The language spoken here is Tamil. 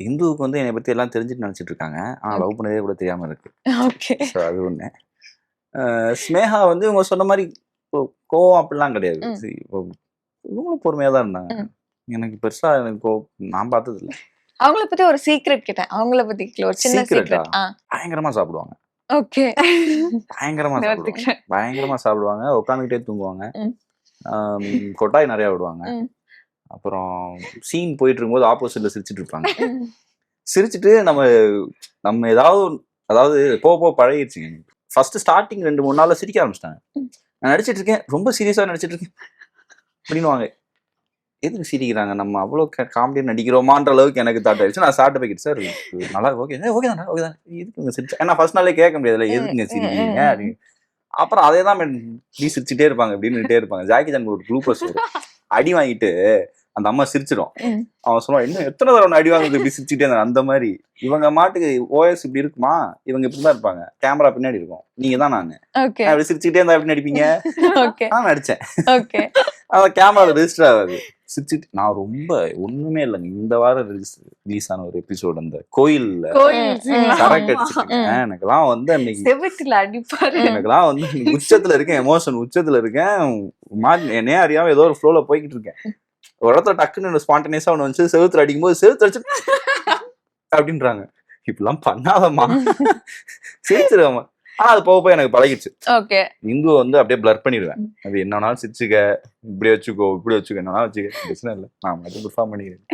இந்துவுக்கு வந்து என்னை பத்தி எல்லாம் தெரிஞ்சுட்டு நினைச்சிட்டு இருக்காங்க. ஆனா லவ் பண்ணதே கூட தெரியாம இருக்கு. ஓகே. ஸோ அது அஹ் ஸ்னேகா வந்து இவங்க சொன்ன மாதிரி கோவம் அப்படிலாம் கிடையாது. இவங்களும் பொறுமையா தான் இருந்தாங்க. எனக்கு பெருசா எனக்கு கோ நான் பார்த்தது இல்ல. அவங்கள பத்தி ஒரு சீக்ரெட் கேட்டேன் அவங்கள பத்தி ஒரு சின்ன? சீக்ரெட் பயங்கரமா சாப்பிடுவாங்க. ஓகே. பயங்கரமா சாப்பிடுவாங்க. பயங்கரமா சாப்பிடுவாங்க உட்காந்துக்கிட்டே தூங்குவாங்க. கொட்டாய் நிறைய விடுவாங்க. அப்புறம் சீன் போயிட்டு இருக்கும்போது ஆப்போசிட்ல சிரிச்சிட்டு இருப்பாங்க. சிரிச்சிட்டு நம்ம நம்ம ஏதாவது அதாவது போக போக பழகிடுச்சுங்க ஃபர்ஸ்ட் ஸ்டார்டிங் ரெண்டு மூணு நாள்ல சிரிக்க ஆரம்பிச்சிட்டாங்க. நான் நடிச்சிட்டு இருக்கேன். ரொம்ப சீரியஸா நடிச்சிட்டு இருக்கேன். அப்படின்னுவாங்க. எதுக்கு சிரிக்கிறாங்க? நம்ம அவ்வளோ காமெடியா நடிக்கிறோமான்ற அளவுக்கு எனக்கு தாட் ஆயிடுச்சு. நான் சாப்பிட்டு போய்கிட்டு சார் நல்லா ஓகே ஓகே தானே ஓகே தானே எதுக்கு சிரிச்சா? ஏன்னா ஃபர்ஸ்ட் நாளே கேட்க முடியாதுல்ல எதுக்குங்க சிரிக்கிறீங்க. அப்படின்னு. அப்புறம் அதே தான் நீ சிரிச்சுட்டே இருப்பாங்க அப்படின்னுட்டே இருப்பாங்க. ஜாக்கி ஜான் ஒரு குளூக்கோஸ் அடி வாங்கிட்டு அந்த அம்மா சிரிச்சிடும். அவன் சொல்லுவான் இன்னும் எத்தனை தடவை நான் அடி வாங்குது இப்படி சிரிச்சுட்டே இருந்தா அந்த மாதிரி. இவங்க மாட்டுக்கு ஓஎஸ் இப்படி இருக்குமா? இவங்க இப்படி தான் இருப்பாங்க. கேமரா பின்னாடி இருக்கும். நீங்க தான் நான். ஓகே. அப்படி சிரிச்சுட்டே இருந்தா எப்படி நடிப்பீங்க? ஓகே. நான் நடிச்சேன். ஓகே. அந்த கேமரால ரெஜிஸ்டர் ஆகாது. சிரிச்சுட்டு நான் ரொம்ப ஒண்ணுமே இல்லைங்க. இந்த வாரம் ரிலீஸ் ஆன ஒரு எபிசோடு அந்த கோயில்ல. எனக்கெல்லாம் வந்து அன்னைக்கு எனக்கெல்லாம் வந்து உச்சத்துல இருக்கேன். எமோஷன் உச்சத்துல இருக்கேன். என்னையே அறியாம ஏதோ ஒரு ஃப்ளோல போய்கிட்டு இருக்கேன். ஒரு இடத்துல டக்குன்னு ஸ்பான்டேனியஸா ஒன்று வந்து செவுத்துல அடிக்கும்போது செவுத்துல அடிச்சு அப்படின்றாங்க. இப்படிலாம் பண்ணாதம்மா. சிரிச்சிருவாமா ஆனா அது போக போய் எனக்கு பழகிடுச்சு. ஓகே. இந்து வந்து அப்படியே பிளர் பண்ணிடுவேன். அது என்ன வேணாலும் சிரிச்சுக்க இப்படி வச்சுக்கோ இப்படி வச்சுக்கோ என்ன வேணாலும் வச்சுக்க. பிரச்சனை இல்லை. நான் மட்டும் பெர்ஃபார்ம் பண்ணிக்கிறேன்.